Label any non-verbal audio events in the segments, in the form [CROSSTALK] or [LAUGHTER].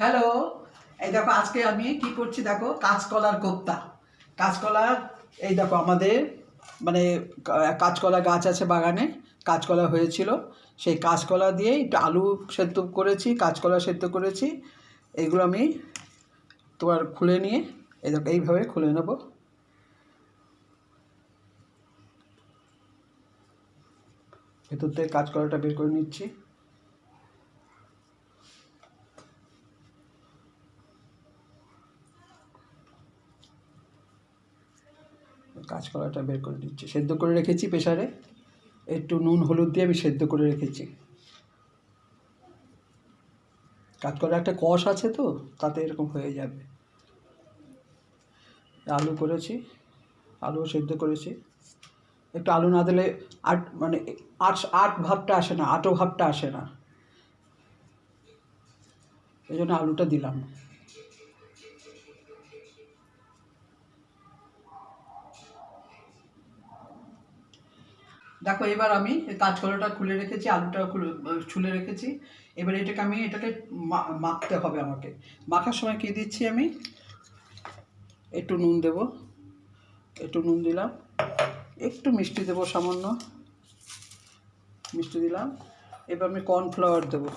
Hello এই দেখো, আজকে আমি কি করছি দেখো? কাঁচকলার কোপ্তা। কাঁচকলার, এই দেখো আমাদের মানে কাঁচকলা গাছ আছে বাগানে, কাঁচকলা হয়েছিল। সেই কাঁচকলা দিয়ে একটু আলু সেদ্ধ করেছি, কাঁচকলা সেদ্ধ করেছি। এগুলো আমি তোমার খুলে নিয়ে, এই দেখো, এইভাবে খুলে নেব। ভেতর থেকে কাঁচকলাটা বের করে নিচ্ছি। কাঁচকলাটা বের করে দিচ্ছি সেদ্ধ করে রেখেছি প্রেশারে একটু নুন, হলুদ দিয়ে আমি সেদ্ধ করে রেখেছি। কাঁচকলা একটা কষ আছে তো, তাতে এরকম হয়ে যাবে। আলু করেছি আলু সেদ্ধ করেছি। একটু আলু না দিলে আট মানে আট আট ভাবটা আসে না, আটো ভাবটা আসে না। এই জন্য আলুটা দিলাম। দেখো, এবার আমি কাঁচকলাটা খুলে রেখেছি, আলুটা ছুলে রেখেছি। এবার এটাকে আমি, এটাকে মাখতে হবে আমাকে। মাখার সময় কী দিচ্ছি আমি? একটু নুন দেব। একটু নুন দিলাম। একটু মিষ্টি দেবো সামান্য। মিষ্টি দিলাম। এবার আমি কর্নফ্লাওয়ার দেবো।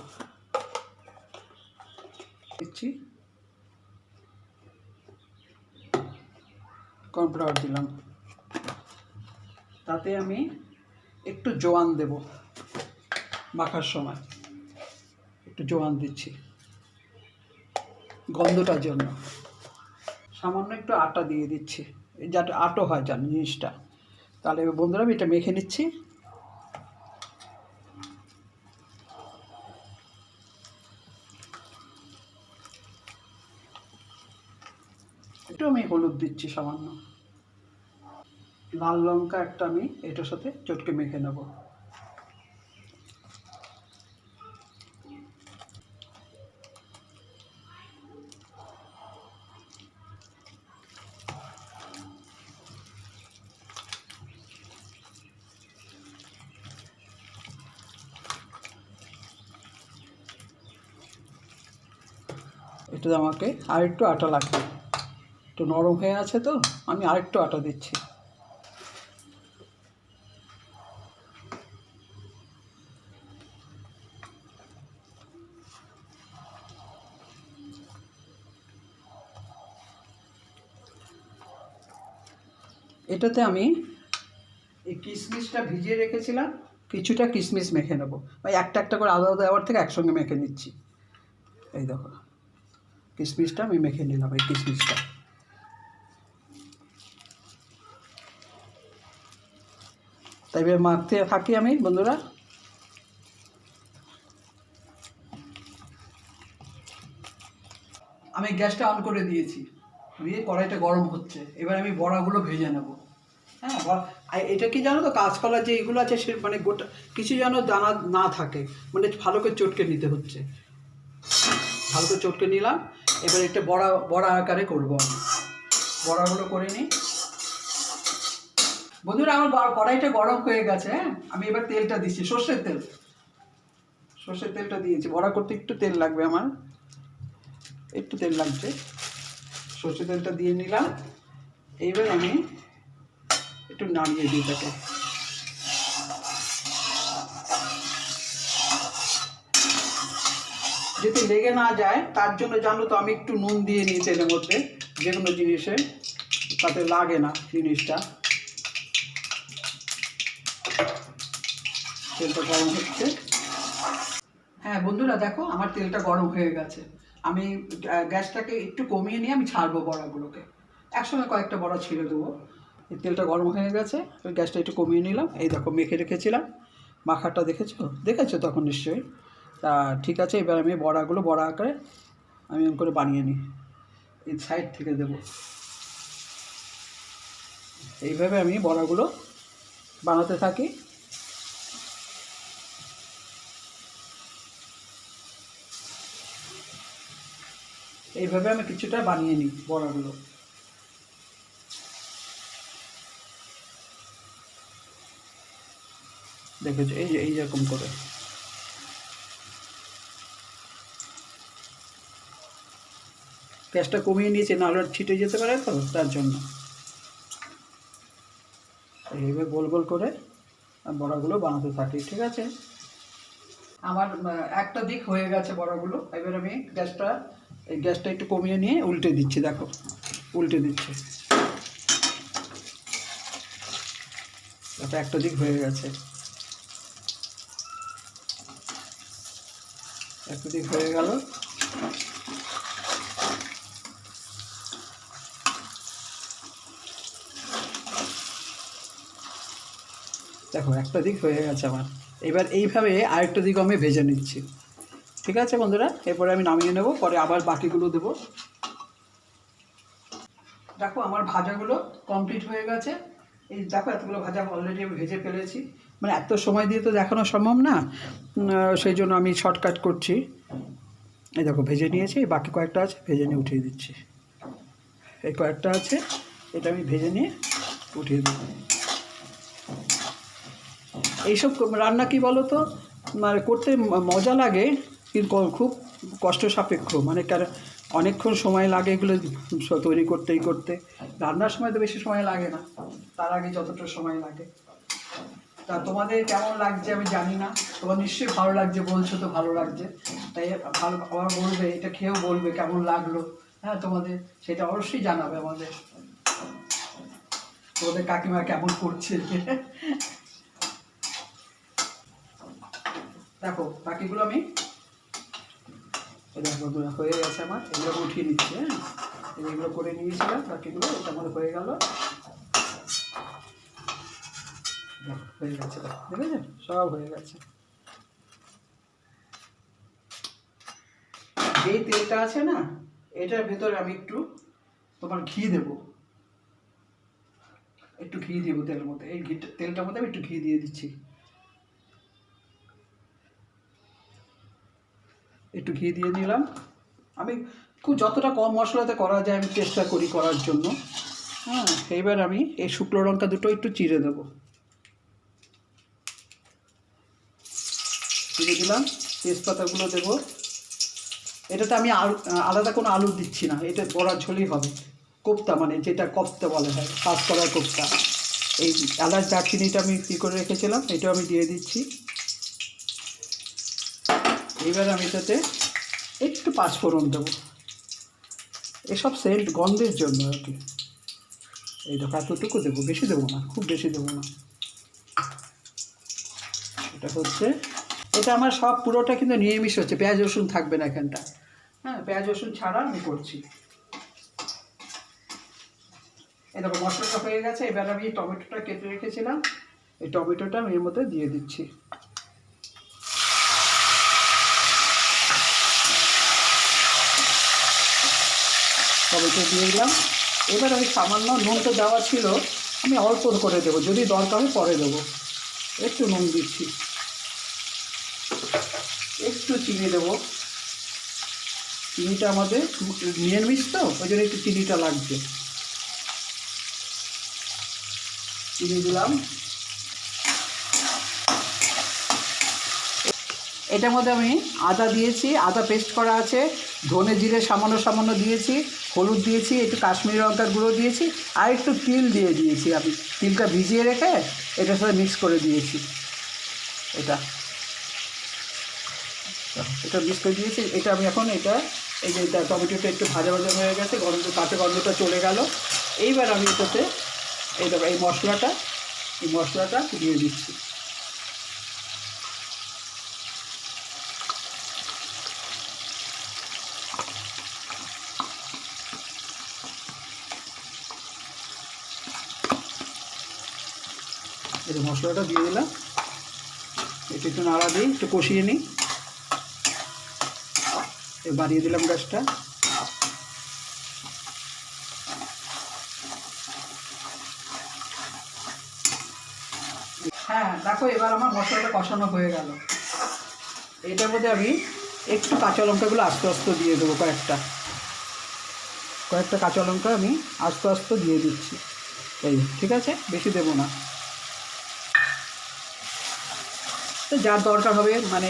দিচ্ছি। কর্নফ্লাওয়ার দিলাম। তাতে আমি একটু জোয়ান দেব মাখার সময়। একটু জোয়ান দিচ্ছি। গন্ধটার জন্য। সামান্য একটু আটা দিয়ে দিচ্ছি। যাতে আটো হয় যান জিনিসটা। তাহলে বন্ধুরা আমি এটা মেখে নিচ্ছি। একটু আমি হলুদ দিচ্ছি সামান্য। লাল লঙ্কা একটা আমি এটার সাথে চটকে মেখে নেব। এটাতে আমাকে আরেকটু আটা লাগবে। একটু নরম হয়ে আছে তো, আমি আরেকটু আটা দিচ্ছি। এটাতে আমি এই কিশমিশটা ভিজিয়ে রেখেছিলাম। কিছুটা কিশমিশ মেখে নেব। ওই একটা একটা করে আলাদা আলাদা দেওয়ার থেকে একসঙ্গে মেখে নিচ্ছি। এই দেখো কিশমিশটা আমি মেখে নিলাম এই কিশমিশটা তাই এবার মাখতে থাকি আমি বন্ধুরা। আমি গ্যাসটা অন করে দিয়েছি। দিয়ে কড়াইটা গরম হচ্ছে। এবার আমি বড়াগুলো ভেজে নেব। হ্যাঁ আর এটা কি জানো তো, কাঁচকলা যে এগুলো আছে, সে মানে গোটা, কিছু যেন দানা না থাকে মানে ভালো করে চটকে নিতে হচ্ছে। ভালো করে চটকে নিলাম, এবার একটা বড়া বড়া আকারে করব আমি। বড়াগুলো করে নিই। বন্ধুরা, আমার কড়াইটা গরম হয়ে গেছে হ্যাঁ? আমি এবার তেলটা দিচ্ছি, সর্ষের তেল। সর্ষের তেলটা দিয়েছি। বড়া করতে একটু তেল লাগবে আমার। একটু তেল লাগছে সর্ষের তেলটা দিয়ে নিলাম। এইবার আমি একটু নাড়িয়ে দিই তাকে। যাতে লেগে না যায়, তার জন্য জানো তো আমি একটু নুন দিয়ে নিই তেলের মধ্যে, যে কোনো জিনিসে, তাতে লাগে না জিনিসটা। তেলটা গরম হচ্ছে। হ্যাঁ বন্ধুরা দেখো, আমার তেলটা গরম হয়ে গেছে। আমি গ্যাসটাকে একটু কমিয়ে নিয়ে আমি ছাড়বো বড়াগুলোকে। একসঙ্গে কয়েকটা বড়া ছেড়ে দেবো। এই তেলটা গরম হয়ে গেছে ওই গ্যাসটা একটু কমিয়ে নিলাম। এই দেখো, মেখে রেখেছিলাম। মাখাটা দেখেছ? দেখেছ তখন নিশ্চয়ই। তা ঠিক আছে, এবার আমি বড়াগুলো বড়া আকারে আমি এরকম করে বানিয়ে নিই। এই সাইড থেকে দেবো। এইভাবে আমি বড়াগুলো বানাতে থাকি। এইভাবে আমি কিছুটা বানিয়ে নিই বড়াগুলো। দেখেছ এই যে, এই যেরকম করে। গ্যাসটা কমিয়ে নিয়েছি নাহলে ছিটে যেতে পারে তো, তার জন্য। এইভাবে গোল গোল করে বড়াগুলো বানাতে থাকি, ঠিক আছে? আমার একটা দিক হয়ে গেছে বড়াগুলো। এবার আমি গ্যাসটা, এই গ্যাসটা একটু কমিয়ে নিয়ে উল্টে দিচ্ছি, দেখো। উল্টে দিচ্ছি। একটা দিক হয়ে গেছে। দিক হয়ে গেল। দেখো, একটা দিক হয়ে গেছে আমার। এবার এইভাবে আরেকটা দিক আমি ভেজে নিচ্ছি। ঠিক আছে বন্ধুরা? এরপরে আমি নামিয়ে নেব, পরে আবার বাকিগুলো দেবো। দেখো, আমার ভাজাগুলো কমপ্লিট হয়ে গেছে। এই দেখো, এতগুলো ভাজা অলরেডি আমি ভেজে ফেলেছি। মানে এত সময় দিয়ে তো দেখানো সম্ভব না। সেই জন্য আমি শর্টকাট করছি। এই দেখো, ভেজে নিয়েছি, বাকি কয়েকটা আছে, ভেজে নিয়ে উঠিয়ে দিচ্ছি। এই কয়েকটা আছে, এটা আমি ভেজে নিয়ে উঠিয়ে দেবো এইসব রান্না কি বলো তো? মানে করতে মজা লাগে, কিন্তু খুব কষ্ট সাপেক্ষ মানে কারণ অনেকক্ষণ সময় লাগে এগুলো তৈরি করতেই করতে। রান্নার সময় তো বেশি সময় লাগে না। তার আগে যতটা সময় লাগে। তা তোমাদের কেমন লাগছে আমি জানি না। তোমার নিশ্চয়ই ভালো লাগছে, বলছো তো ভালো লাগছে। তাই ভালো, আবার বলবে, এটা খেয়েও বলবে কেমন লাগল। হ্যাঁ তোমাদের সেটা অবশ্যই জানাবে আমাদের। তোমাদের কাকিমা কেমন করছে। দেখো, বাকিগুলো আমি দেখো হয়ে গেছে আমার। এগুলো উঠিয়ে নিচ্ছি হ্যাঁ। এগুলো করে নিয়েছিলাম, বাকিগুলো এটা আমার হয়ে গেল। হয়ে গেছে দেখো, দেখেছেন? সব হয়ে গেছে। যেই তেলটা আছে না এটার ভেতরে আমি একটু তোমার ঘি দেব। একটু ঘি দেবো তেলের মধ্যে। এই ঘি তেলটার মধ্যে আমি একটু ঘি দিয়ে দিচ্ছি। একটু ঘি দিয়ে দিলাম আমি খুব যতটা কম মশলাতে করা যায় আমি চেষ্টা করি করার জন্য। হ্যাঁ এইবার আমি এই শুকনো লঙ্কা দুটো একটু চিড়ে দেবো। চিড়ে দিলাম, তেজপাতাগুলো দেবো। এটাতে আমি আলু, আলাদা কোনো আলু দিচ্ছি না, এটা বড়ার ঝোলই হবে। কোপ্তা মানে যেটা কপ্তা বলা হয় কাজ করার কোপ্তা। এই এলাচ দারচিনিটা আমি কী করে রেখেছিলাম, এটাও আমি দিয়ে দিচ্ছি। এবার আমি এটাতে একটু পাঁচফোড়ন দেবো। এসব সেন্ট গন্ধের জন্য আর কি। এই দেখো, এতটুকু দেবো, বেশি দেবো না, খুব বেশি দেবো না। এটা হচ্ছে এটা আমার সব পুরোটা কিন্তু নিরামিষ হচ্ছে। পেঁয়াজ, রসুন থাকবে না এখানটা। হ্যাঁ পেঁয়াজ, রসুন ছাড়া আমি করছি। দেখো, মশলাটা হয়ে গেছে। এবার আমি টমেটোটা কেটে রেখেছিলাম। এই টমেটোটা আমি এর মধ্যে দিয়ে দিচ্ছি। টমেটো দিয়ে দিলাম। এবার আমি সামান্য নুন তো দেওয়া ছিল, আমি অল্প করে দেবো। যদি দরকার হয় পরে দেবো। একটু নুন দিচ্ছি। একটু চিনি দেবো। চিনিটা আমাদের নিরামিষ তো, ওই জন্য একটু চিনিটা লাগছে। চিনি দিলাম। এটার মধ্যে আমি আদা দিয়েছি, আদা পেস্ট করা আছে, ধনে জিরে সামান্য সামান্য দিয়েছি, হলুদ দিয়েছি, একটু কাশ্মীরি লঙ্কার গুঁড়ো দিয়েছি, আর একটু তিল দিয়ে দিয়েছি আমি। তিলটা ভিজিয়ে রেখে এটার সাথে মিক্স করে দিয়েছি। এটা। এটা মিক্স করে দিয়েছি। এটা আমি এখন এটা, এই যে টমেটোটা একটু ভাজা ভাজা হয়ে গেছে, গন্ধ, কাঁচা গন্ধটা চলে গেল। এইবার আমি এটাতে এই দেখো, এই মশলাটা এই মশলাটা দিয়ে দিচ্ছি। এই মশলাটা দিয়ে দিলাম। একটু একটু নাড়া দিই একটু কষিয়ে নিই। বাড়িয়ে দিলাম গ্যাসটা। হ্যাঁ দেখো এবার আমার মশলাটা কষানো হয়ে গেল। এটার মধ্যে আমি একটু কাঁচা লঙ্কাগুলো আস্তে আস্তে দিয়ে দেবো কয়েকটা। কয়েকটা কাঁচা লঙ্কা আমি আস্তে আস্তে দিয়ে দিচ্ছি। এই, ঠিক আছে? বেশি দেবো না। তো যার দরকার হবে মানে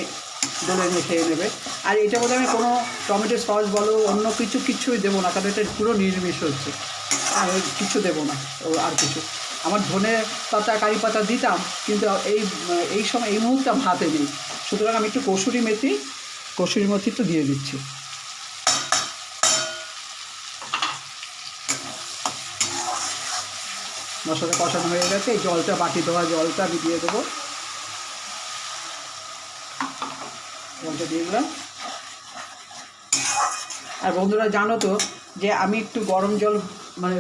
নিয়ে খেয়ে নেবে। আর এটা বোধহয় আমি কোনো টমেটো সস বলো, অন্য কিছু কিছুই দেবো না, কারণ এটা পুরো নিরামিষ হচ্ছে। আর কিছু দেবো না আর কিছু। আমার ধনে পাতা, কারি পাতা দিতাম, কিন্তু এই এই সময়, এই মুহূর্তে হাতে নেই। সুতরাং আমি একটু কসুরি মেথি কসুরি মেথি তো দিয়ে দিচ্ছি। মশলা কষানো হয়ে গেছে, এই জলটা, বাটি দেওয়া জলটা আমি দিয়ে দেবো। জলটা দিয়ে দিলাম। আর বন্ধুরা জানো তো যে আমি একটু গরম জল মানে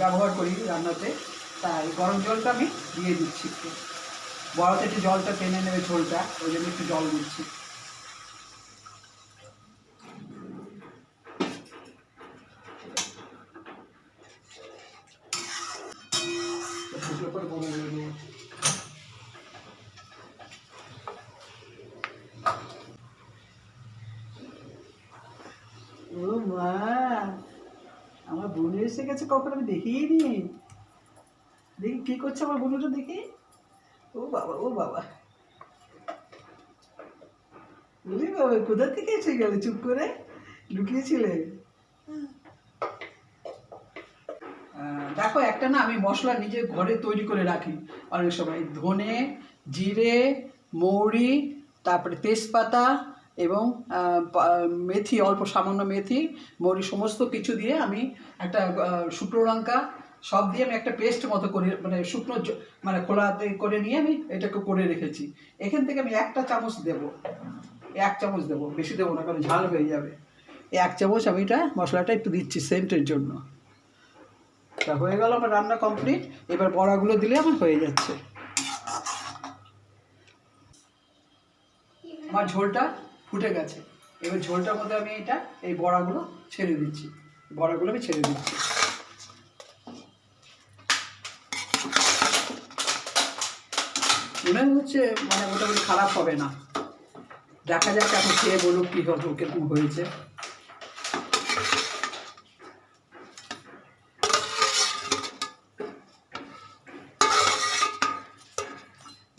ব্যবহার করি রান্নাতে, তাই গরম জলটা আমি দিয়ে দিচ্ছি একটু। বড়াতে একটু জলটা টেনে নেবে ঝোলটা, ওই জন্য একটু জল দিচ্ছি ফুটো করে বড় করে দেবো ও মা আমার বোন এসে গেছে কখন? আমি দেখিই নি। দেখি কি করছে আমার বোনটা দেখি। ও বাবা ও বাবা। বুঝলি বাবা, কোথা থেকে এসে গেলে? চুপ করে লুকিয়েছিলে? দেখো, একটা না আমি মশলা নিজে ঘরে তৈরি করে রাখি। অনেক সময় ধনে, জিরে, মৌরি, তারপরে তেজপাতা এবং মেথি, অল্প সামান্য মেথি মৌরি সমস্ত কিছু দিয়ে আমি একটা শুকনো লঙ্কা সব দিয়ে আমি একটা পেস্ট মতো করে মানে শুকনো মানে খোলাতে করে নিয়ে আমি এটাকে করে রেখেছি। এখান থেকে আমি একটা চামচ দেবো। এক চামচ দেবো। বেশি দেবো না, কারণ ঝাল হয়ে যাবে। এক চামচ আমি এটা মশলাটা একটু দিচ্ছি সেন্টের জন্য। তা হয়ে গেল আমার রান্না কমপ্লিট এবার বড়াগুলো দিলে আমার হয়ে যাচ্ছে। আমার ঝোলটা ফুটে গেছে। এবার ঝোলটার মধ্যে আমি এটা, এই বড়াগুলো ছেড়ে দিচ্ছি। বড়াগুলো আমি ছেড়ে দিচ্ছি। মনে হচ্ছে মানে মোটামুটি খারাপ হবে না। দেখা যাক এখন খেয়ে বলুক কী হবে কীরকম হয়েছে।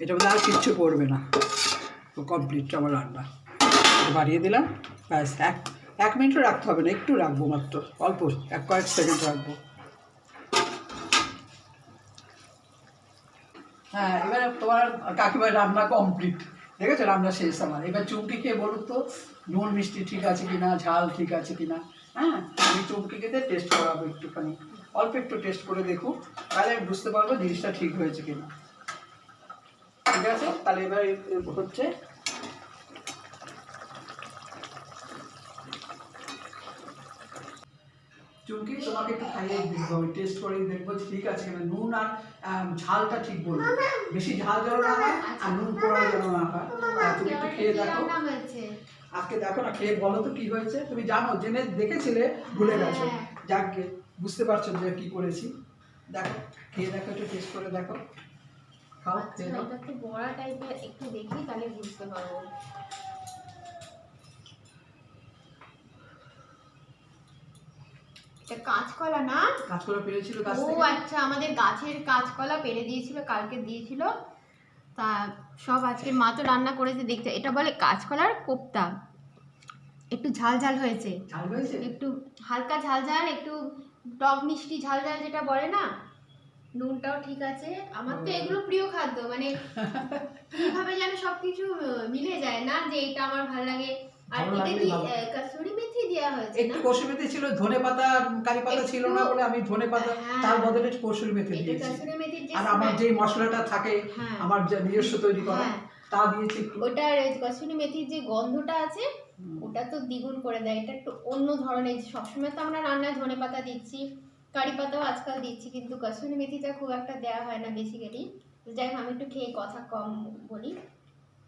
এটা মধ্যে আর কিচ্ছু পড়বে না। কমপ্লিট আমার রান্না। বাড়িয়ে দিলাম। ব্যাস, এক এক মিনিটও রাখতে হবে না, একটু রাখব মাত্র। অল্প, এক কয়েক সেকেন্ড রাখব। হ্যাঁ এবার তোমার কাকিমার রান্না কমপ্লিট দেখেছ? রান্না শেষ আমার। এবার চুমকি খেয়ে বলুন তো, নুন, মিষ্টি ঠিক আছে কিনা, ঝাল ঠিক আছে কিনা? হ্যাঁ আমি দিয়ে টেস্ট করাবো একটুখানি। অল্প একটু টেস্ট করে দেখুন তাহলে বুঝতে পারব জিনিসটা ঠিক হয়েছে কিনা। ঠিক আছে? তাহলে এবার হচ্ছে তোমাকে একটু খাইয়ে দেখব আমি টেস্ট করে দেখব ঠিক আছে কিনা নুন আর ঝালটা ঠিক বলব বেশি ঝাল যেন না হয় আর নুন পোড়া যেন না হয়। তুমি একটু খেয়ে দেখো। আজকে দেখো না খেয়ে বলো তো কি হয়েছে? তুমি জানো জেনে দেখেছিলে ভুলে গেছো। হ্যাঁ। যাকে বুঝতে পারছ যে কি করেছি। দেখো খেয়ে দেখো একটু টেস্ট করে দেখো। খাও আচ্ছা খেয়ে দাও তো বড়া টাইপের একটু দেখি তাহলে বুঝতে পারব। কাঁচকলা না? কাঁচকলা পেরেছিল গাছ ও আচ্ছা আমাদের গাছের কাঁচকলা পেরে দিয়েছিল কালকে দিয়েছিল। তা সব আজকে মা তো রান্না করেছে দেখতে। এটা বলে কাঁচকলার কোপ্তা। একটু ঝাল ঝাল হয়েছে। একটু হালকা ঝাল ঝাল একটু টক মিষ্টি ঝাল ঝাল যেটা বলে না নুনটাও ঠিক আছে। আমার তো এগুলো প্রিয় খাদ্য মানে কীভাবে যেন সবকিছু মিলে যায় না যে এটা আমার ভালো লাগে। আর এটা কি ভালো। মেথি দেওয়া হয়েছে একটু কসুরি মেথি ছিল ধনে পাতা কারি পাতা ছিল না বলে আমি ধনে পাতা হ্যাঁ। তার বদলে কসুরি মেথি দিয়েছি কাসুরি মেথির যে আর আমার যে মশলাটা থাকে হ্যাঁ। আমার নিজস্ব তৈরি করা হ্যাঁ। তা দিয়েছি একটু ওটার মেথির যে গন্ধটা আছে ওটা তো দ্বিগুণ করে দেয় এটা একটু অন্য ধরনের সবসময় তো আমরা রান্নায় ধনে পাতা দিচ্ছি কারি পাতাও আজকাল দিচ্ছি কিন্তু কাসুরি মেথিটা খুব একটা দেওয়া হয় না বেসিক্যালি যাই হোক আমি একটু খেয়ে কথা কম বলি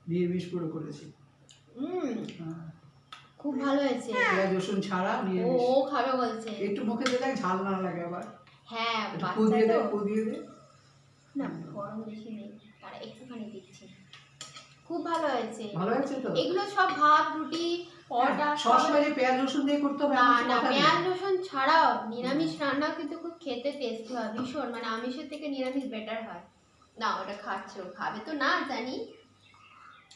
দিয়ে পুরো করেছি। খুব ভালো হয়েছে। পেঁয়াজ রসুন ছাড়া নিয়ে ও ও খাবে বলছে। একটু মুখে দেখ ঝাল না লাগে আবার। হ্যাঁ একটু দিয়ে দে দিয়ে দে। না গরম বেশি নেই তারা একটুখানি দিচ্ছি। খুব ভালো হয়েছে। ভালো হয়েছে তো? এগুলো সব ভাত রুটি পরোটা হ্যাঁ, সবসময় যে পেঁয়াজ রসুন দিয়ে করতে হবে না না পেঁয়াজ রসুন ছাড়াও নিরামিষ রান্না কিন্তু খুব খেতে টেস্টি হয় ভীষণ। মানে আমিষের থেকে নিরামিষ বেটার হয়। না ওটা খাচ্ছো খাবে তো না জানি। [LAUGHS]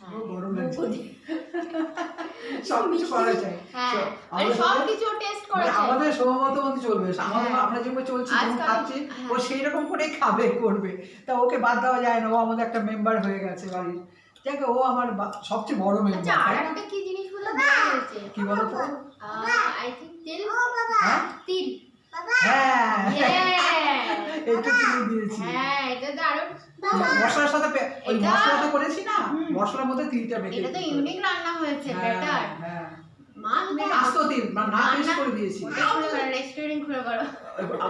আমাদের মানে সমমত মতো চলবে। আমাদের হ্যাঁ। আমরা যেভাবে চলছি খাচ্ছি হ্যাঁ। ও সেই রকম করেই খাবে করবে। তা ওকে বাদ দেওয়া যায় না। ও আমাদের একটা মেম্বার হয়ে গেছে বাড়ির। যাক ও আমার সবচেয়ে বড় আচ্ছা মেম্বার আর একটা কি জিনিসগুলো দেওয়া কি বলো তো? আই থিঙ্ক তিল? হ্যাঁ? তিল। হ্যাঁ। [LAUGHS] দিয়েছি। হ্যাঁ। আরও মশলার সাথে ওই এটা- মশলা তো করেছি না মশলার মধ্যে তিলটা বেটে এটা তো ইউনিক রান্না হয়েছে হ্যাঁ, বেটার। হ্যাঁ।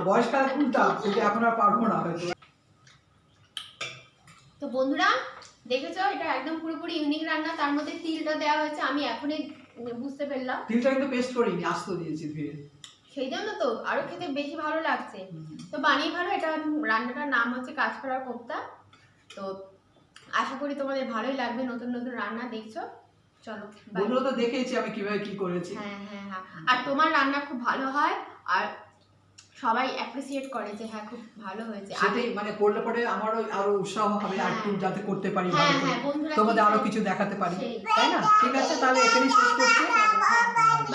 বয়সকালে খুলতাম এখন আর পারব না হয়তো। তো বন্ধুরা দেখেছ এটা একদম পুরোপুরি ইউনিক রান্না তার মধ্যে তিলটা দেওয়া হয়েছে আমি এখনই বুঝতে পারলাম। তিলটা কিন্তু পেস্ট করিনি আস্ত দিয়েছি ধীরে। সেই জন্য তো? আরও খেতে বেশি ভালো লাগছে। তো বানিয়ে ভালো এটা রান্নাটার নাম হচ্ছে কাঁচকড়ার কোপ্তা। তো আশা করি তোমাদের ভালোই লাগবে নতুন নতুন রান্না দেখছ। চলো. তো দেখেছি আমি কীভাবে কি করেছি। হ্যাঁ হ্যাঁ হ্যাঁ। আর তোমার রান্না খুব ভালো হয় আর সবাই অ্যাপ্রিসিয়েট করে যে হ্যাঁ খুব ভালো হয়েছে। সেটাই মানে করলে পরে আমারও আরও উৎসাহ হবে আর একটু যাতে করতে পারি হ্যাঁ হ্যাঁ তোমাদের আরও কিছু দেখাতে পারি। তাই না? ঠিক আছে তাহলে এখানেই শেষ করছি।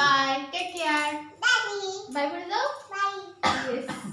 Bye take care Bye, Murdo. Bye. Yes.